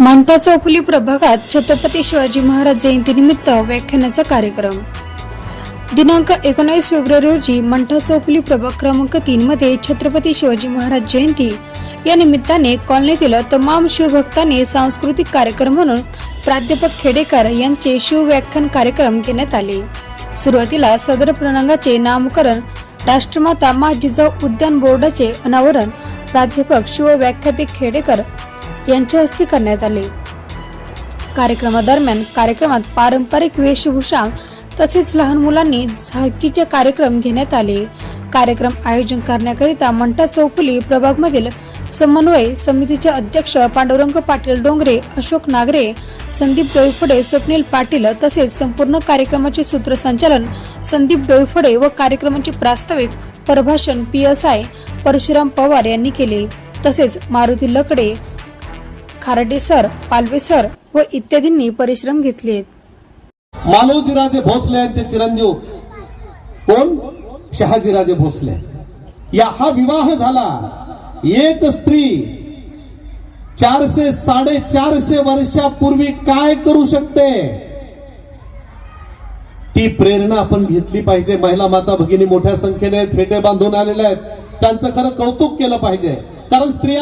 मानता चौफुली प्रभागात छत्रपती शिवाजी महाराज जयंतीनिमित्त व्याख्यानाचा कार्यक्रम. दिनांक एकोणीस फेब्रुवारी रोजी मंठा चौफुली प्रभाग क्रमांक तीन मध्ये छत्रपती शिवाजी महाराज जयंती या निमित्ताने कॉलनीतील तमाम शिवभक्तांनी सांस्कृतिक कार्यक्रम म्हणून प्राध्यापक खेडेकर यांचे शिवव्याख्यान कार्यक्रम घेण्यात आले. सुरुवातीला सदर प्रणांगाचे नामकरण राष्ट्रमाता मा जिजाऊ उद्यान बोर्डाचे अनावरण प्राध्यापक शिवव्याख्याते खेडेकर यांच्या हस्ते करण्यात आले. कार्यक्रमादरम्यान कार्यक्रमात पारंपरिक वेशभूषा तसेच लहान मुलांनी झाकीचे कार्यक्रम घेण्यात आले. कार्यक्रम आयोजन करण्याकरिता मंटा चौफुली प्रभागमधील समन्वय समितीचे अध्यक्ष पांडुरंग पाटील डोंगरे अशोक नागरे संदीप डोईफोडे स्वप्नील पाटील तसेच संपूर्ण कार्यक्रमाचे सूत्रसंचालन संदीप डोईफोडे व कार्यक्रमाचे प्रास्ताविक प्रभाषण P S I Parshuram Pawar यांनी केले. तसेच मारुती लकडे खारडे सर पालवे सर व इत्यादींनी परिश्रम घेतले मालोजीराजे भोसले यांचे चिरंजीव कोण? शहाजीराजे भोसले. या हा विवाह झाला. एक स्त्री चारशे साडेचारशे वर्षापूर्वी काय करू शकते? ती प्रेरणा आपण घेतली पाहिजे. महिला माता भगिनी मोठ्या संख्येने फेटे बांधून आलेल्या आहेत. त्यांचं खरं कौतुक केलं पाहिजे. कारण स्त्रिया